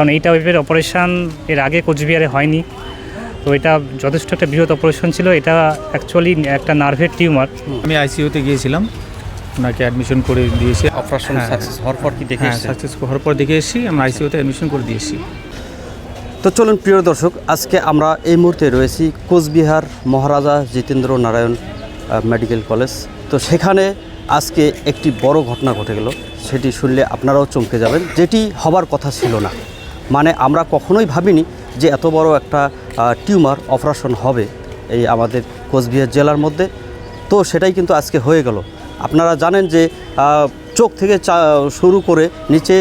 কারণ এই টাইপের অপারেশান এর আগে কোচবিহারে হয়নি। তো এটা যথেষ্ট একটা বৃহৎ অপারেশন ছিল। এটা অ্যাকচুয়ালি একটা নার্ভের টিউমার আমি আইসিইউতে গিয়েছিলাম। ওনাকে অ্যাডমিশন করে দিয়েছি। অপারেশন হ্যাঁ। সাকসেস হওয়ার পর কি দেখে হ্যাঁ? সাকসেস হওয়ার পর দেখে এসেছি। আমরা আইসিইউতে অ্যাডমিশন করে দিয়েছি। তো চলুন প্রিয় দর্শক আজকে আমরা এই মুহূর্তে রয়েছি কোচবিহার মহারাজা জিতেন্দ্র নারায়ণ মেডিকেল কলেজ। তো সেখানে আজকে একটি বড় ঘটনা ঘটে গেল। সেটি শুনলে আপনারাও চমকে যাবেন। যেটি হবার কথা ছিল না। মানে আমরা কখনোই ভাবিনি যে এত বড় একটা টিউমার অপারেশন হবে এই আমাদের কোচবিহার জেলার মধ্যে। তো সেটাই কিন্তু আজকে হয়ে গেল। আপনারা জানেন যে চোখ থেকে শুরু করে নিচে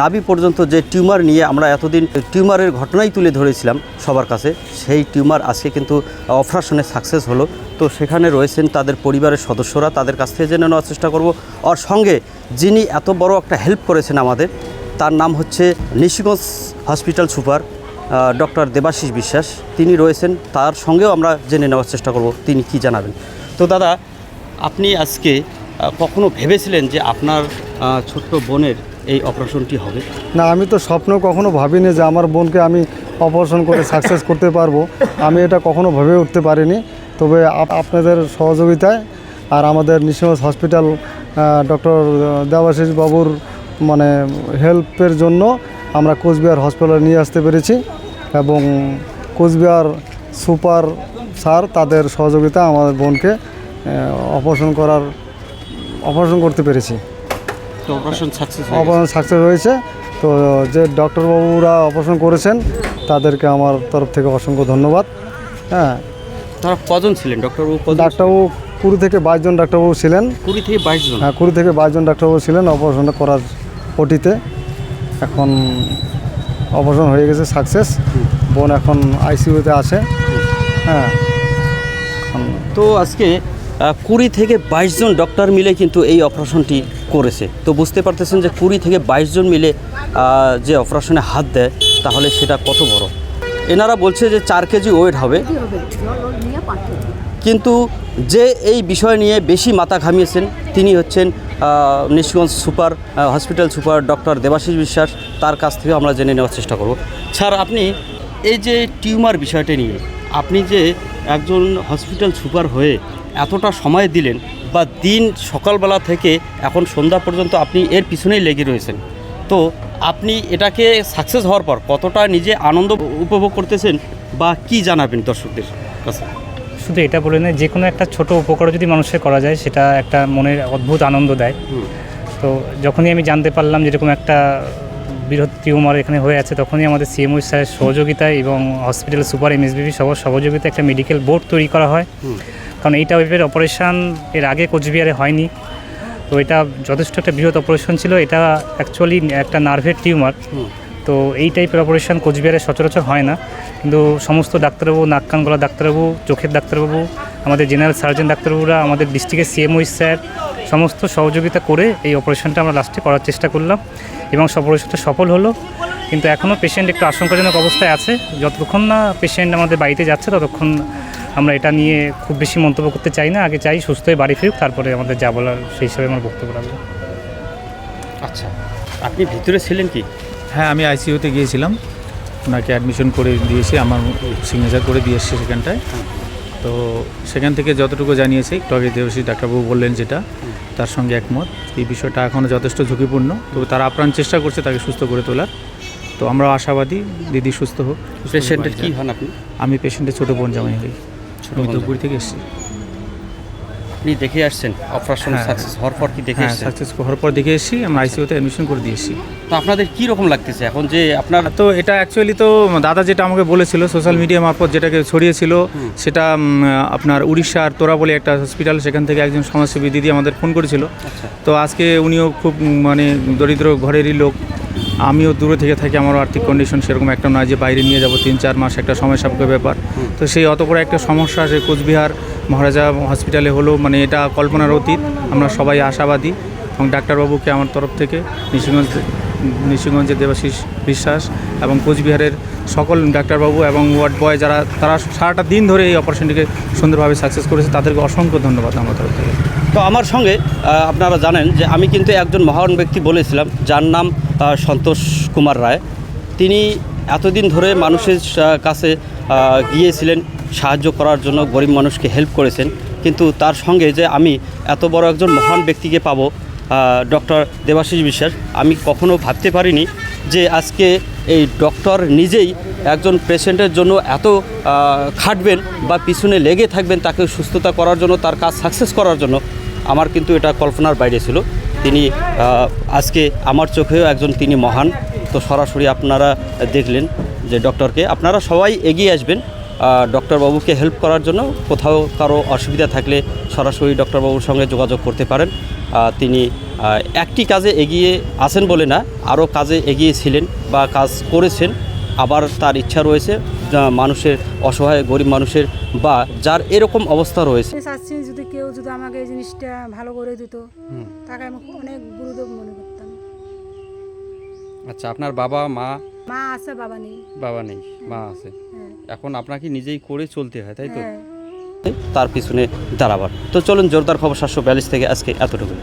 নাভি পর্যন্ত যে টিউমার নিয়ে আমরা এতদিন টিউমারের ঘটনাই তুলে ধরেছিলাম সবার কাছে, সেই টিউমার আজকে কিন্তু অপারেশনে সাকসেস হলো। তো সেখানে রয়েছেন তাদের পরিবারের সদস্যরা, তাদের কাছ থেকে জেনে নেওয়ার চেষ্টা করব। আর সঙ্গে যিনি এত বড় একটা হেল্প করেছেন আমাদের তার নাম হচ্ছে Nishiganj hospital super doctor Debasish Biswas. তিনি রয়েছেন, তার সঙ্গেও আমরা জেনে নেওয়ার চেষ্টা করব, তিনি কি জানাবেন। তো দাদা, আপনি আজকে কখনো ভেবেছিলেন যে আপনার ছোট্ট বোনের এই অপারেশনটি হবে? না, আমি তো স্বপ্ন কখনো ভাবিনি যে আমার বোনকে আমি অপারেশন করে সাকসেস করতে পারব। আমি এটা কখনো ভেবে উঠতে পারিনি। তবে আপনাদের সহযোগিতায় আর আমাদের নিশিগঞ্জ হসপিটাল ডক্টর দেবাশিস বাবুর মানে হেল্পের জন্য আমরা কোচবিহার হসপিটালে নিয়ে আসতে পেরেছি এবং কোচবিহার সুপার স্যার তাদের সহযোগিতা আমাদের বোনকে অপারেশন করার অপারেশন করতে পেরেছি। অপারেশন সাকসেস হয়েছে। তো যে ডক্টরবাবুরা অপারেশন করেছেন তাদেরকে আমার তরফ থেকে অসংখ্য ধন্যবাদ। হ্যাঁ। তারা কজন ছিলেন? ডক্টরবাবু ডাক্তারবাবু কুড়ি থেকে বাইশ জন ডাক্তারবাবু ছিলেন। কুড়ি থেকে বাইশ জন? হ্যাঁ কুড়ি থেকে বাইশ জন ডাক্তারবাবু ছিলেন অপারেশনটা করার ওটিতে এখন অপারেশন হয়ে গেছে সাকসেস বোন এখন আইসিইউতে আছে। হ্যাঁ। তো আজকে কুড়ি থেকে বাইশ জন ডক্টর মিলে কিন্তু এই অপারেশনটি করেছে। তো বুঝতে পারতেছেন যে কুড়ি থেকে বাইশ জন মিলে যে অপারেশনে হাত দেয়, তাহলে সেটা কত বড়? এনারা বলছে যে চার কেজি ওয়েট হবে। কিন্তু যে এই বিষয় নিয়ে বেশি মাথা ঘামিয়েছেন, তিনি হচ্ছেন Nishiganj super hospital super doctor Debasish Biswas, তার কাছ থেকে আমরা জেনে নেওয়ার চেষ্টা করব। স্যার, আপনি এই যে টিউমার বিষয়টা নিয়ে, আপনি যে একজন হসপিটাল সুপার হয়ে এতটা সময় দিলেন বা দিন সকালবেলা থেকে এখন সন্ধ্যা পর্যন্ত আপনি এর পিছনেই লেগে রয়েছেন, তো আপনি এটাকে সাকসেস হওয়ার পর কতটা নিজে আনন্দ উপভোগ করতেছেন বা কি জানাবেন দর্শকদের কাছে? শুধু এটা বলে নয় যে কোনো একটা ছোট উপকারও যদি মানুষের করা যায় সেটা একটা মনের অদ্ভুত আনন্দ দেয়। তো যখনই আমি জানতে পারলাম যেরকম একটা বৃহৎ টিউমার এখানে হয়ে আছে তখনই আমাদের সিএমও স্যারের সহযোগিতায় এবং হসপিটাল সুপার এমএসবিবি সবার সহযোগিতায় একটা মেডিকেল বোর্ড তৈরি করা হয়। কারণ এই টাইপের অপারেশান এর আগে কোচবিহারে হয়নি। তো এটা যথেষ্ট একটা বৃহৎ অপারেশন ছিল। এটা অ্যাকচুয়ালি একটা নার্ভের টিউমার। তো এই টাইপের অপারেশন কোচবিহারে সচরাচর হয় না। কিন্তু সমস্ত ডাক্তারবাবু নাক কান গলা ডাক্তারবাবু, চোখের ডাক্তারবাবু, আমাদের জেনারেল সার্জন ডাক্তারবাবুরা, আমাদের ডিস্ট্রিক্টের সিএমও স্যার সমস্ত সহযোগিতা করে এই অপারেশনটা আমরা লাস্টে করার চেষ্টা করলাম এবং অপারেশনটা সফল হলো। কিন্তু এখনও পেশেন্ট একটু আশঙ্কাজনক অবস্থায় আছে। যতক্ষণ না পেশেন্ট আমাদের বাড়িতে যাচ্ছে, ততক্ষণ আমরা এটা নিয়ে খুব বেশি মন্তব্য করতে চাই না। আগে চাই সুস্থ হয়ে বাড়ি ফিরুক, তারপরে আমাদের যা বলার সেই হিসাবে আমার বক্তব্য রাখব। আচ্ছা আপনি ভিতরে ছিলেন কি? হ্যাঁ আমি আইসিইউতে গিয়েছিলাম। ওনাকে অ্যাডমিশন করে দিয়েছি আমার সিগনেচার করে দিয়ে এসেছি সেখানটায়। তো সেখান থেকে যতটুকু জানিয়েছি একটু আগে দেবশ্রী ডাক্তারবাবু বললেন যেটা তার সঙ্গে একমত। এই বিষয়টা এখনও যথেষ্ট ঝুঁকিপূর্ণ। তবে তারা আপ্রাণ চেষ্টা করছে তাকে সুস্থ করে তোলার। তো আমরা আশাবাদী দিদি সুস্থ হোক পেশেন্টের কি হন আপনি? আমি পেশেন্টের ছোটো বোন জামাই হই। ছোট থেকে এসেছি। আপনি দেখে আসছেন? অপারেশন হ্যাঁ। সাকসেস হওয়ার পর কি দেখে হ্যাঁ আসছেন? সাকসেস হওয়ার পর দেখে এসেছি আমরা আইসিইউতে অ্যাডমিশন করে দিয়েছি তো আপনাদের কি রকম লাগতেছে এখন যে আপনার তো এটা অ্যাকচুয়ালি তো দাদা যেটা আমাকে বলেছিল সোশ্যাল মিডিয়া মারফত যেটাকে ছড়িয়েছিল সেটা আপনার উড়িষ্যার তোরা বলে একটা হসপিটাল সেখান থেকে একজন সমাজসেবী দিদি আমাদের ফোন করেছিল। আচ্ছা। তো আজকে উনিও খুব মানে দরিদ্র ঘরেরই লোক। আমিও দূরে থেকে থাকি আমারও আর্থিক কন্ডিশন সেরকম একটা নয় যে বাইরে নিয়ে যাব তিন চার মাস একটা সময় সাপেক্ষ ব্যাপার তো সেই অত করে একটা সমস্যা আছে কোচবিহার মহারাজা হসপিটালে হলো মানে এটা কল্পনার অতীত। আমরা সবাই আশাবাদী এবং ডাক্তারবাবুকে আমার তরফ থেকে নিশিগঞ্জ নিশিগঞ্জের দেবাশিস বিশ্বাস এবং কোচবিহারের সকল ডাক্তারবাবু এবং ওয়ার্ড বয় যারা, তারা সারাটা দিন ধরে এই অপারেশনটিকে সুন্দরভাবে সাকসেস করেছে, তাদেরকে অসংখ্য ধন্যবাদ আমার তরফ থেকে। তো আমার সঙ্গে আপনারা জানেন যে আমি কিন্তু একজন মহান ব্যক্তি বলেছিলাম, যার নাম সন্তোষ কুমার রায়। তিনি এতদিন ধরে মানুষের কাছে গিয়েছিলেন, সাহায্য করার জন্য, গরিব মানুষকে হেল্প করেছেন। কিন্তু তার সঙ্গে যে আমি এত বড় একজন মহান ব্যক্তিকে পাবো ডক্টর দেবাশিস বিশ্বাস, আমি কখনো ভাবতে পারিনি যে আজকে এই ডক্টর নিজেই একজন পেশেন্টের জন্য এত খাটবেন বা পিছনে লেগে থাকবেন তাকে সুস্থতা করার জন্য, তার কাজ সাকসেস করার জন্য। আমার কিন্তু এটা কল্পনার বাইরে ছিল। তিনি আজকে আমার চোখেও একজন তিনি মহান। তো সরাসরি আপনারা দেখলেন যে ডক্টরকে। আপনারা সবাই এগিয়ে আসবেন ডক্টরবাবুকে হেল্প করার জন্য। কোথাও কারও অসুবিধা থাকলে সরাসরি ডক্টরবাবুর সঙ্গে যোগাযোগ করতে পারেন। তিনি একটি কাজে এগিয়ে আছেন বলে না আরও কাজে এগিয়েছিলেন বা কাজ করেছেন। আবার তার ইচ্ছা রয়েছে মানুষের অসহায় গরিব মানুষের বা যার এরকম অবস্থা রয়েছে। চাচ্ছি যদি কেউ যদি আমাকে এই জিনিসটা ভালো করে দিত তাকে আমি অনেক গুরুদেব মনে করতাম। আচ্ছা আপনার বাবা মা? মা আছে বাবা নেই। বাবা নেই মা আছে। হ্যাঁ। এখন আপনাকে নিজেই করে চলতে হয় তাই তো? হ্যাঁ। তার পিছনে দাঁড়াবার। তো চলুন জোরদার খবর সাতশো বিয়াল্লিশ থেকে আজকে এতটুকু